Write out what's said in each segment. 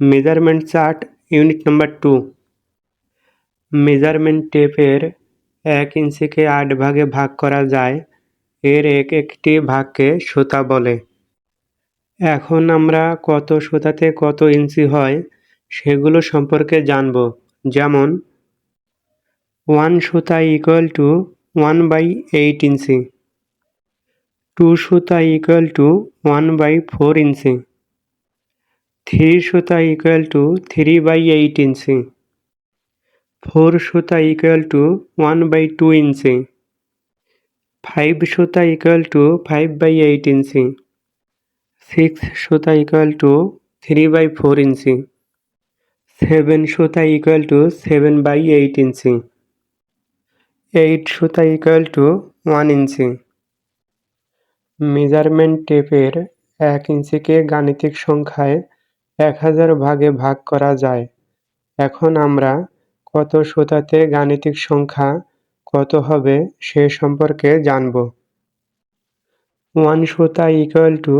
Measurement chart unit number two measurement টেপের এক ইঞ্চিকে আট ভাগে ভাগ করা যায়, এর এক একটি ভাগকে সুতা বলে। এখন আমরা কত সুতাতে কত ইঞ্চি হয়, সেগুলো সম্পর্কে জানব। যেমন ওয়ান সুতা equal to one by eight inch. Two সুতা equal to one by four inch. Three সুতা equal to three by eight inch four সুতা equal to one by two inch five সুতা equal to five by eight inch six সুতা equal to three by four inch seven সুতা equal to seven by eight inch eight সুতা equal to one inch measurement টেপের এক ইঞ্চিকে গাণিতিক সংখ্যায় এক হাজার ভাগে ভাগ করা যায়। এখন আমরা কত সুতাতে গাণিতিক সংখ্যা কত হবে সে সম্পর্কে জানব। ওয়ান সুতা equal to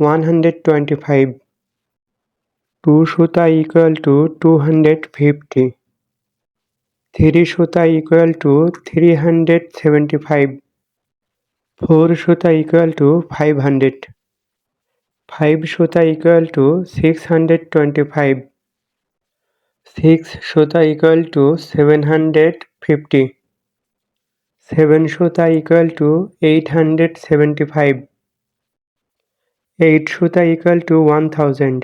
one hundred twenty five two সুতা equal to two hundred fifty three সুতা equal to three hundred seventy five four সুতা equal to five hundred five সুতা equal to six hundred twenty five six সুতা equal to seven hundred fifty seven সুতা equal to eight hundred seventy five eight সুতা equal to one thousand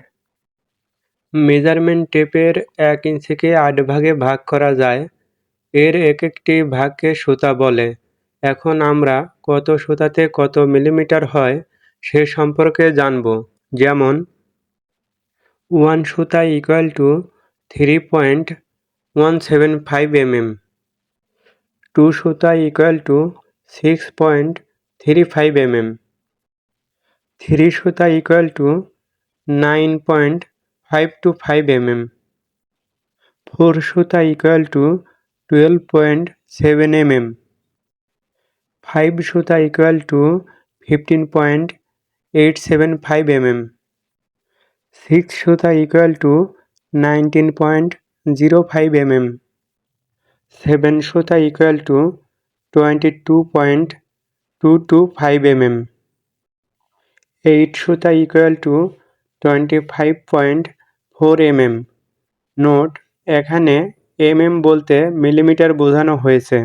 measurement টেপের এক ইঞ্চিকে আট ভাগে ভাগ করা যায়। এর এক একটি ভাগকে সুতা বলে। এখন আমরা কত সুতাতে কত মিলিমিটার হয় সে সম্পর্কে জানব। যেমন ওয়ান সুতা equal to three point one seven five mm two সুতা equal to six point three five mm three সুতা equal to nine point five two five mm four সুতা equal to twelve point seven mm five সুতা equal to fifteen point eight seven five mm six সুতা equal to nineteen point zero five mm seven সুতা equal to twenty two point two two five mm eight সুতা equal to twenty five point four mm note এখানে MM বলতে millimetre বোঝানো হয়েছে।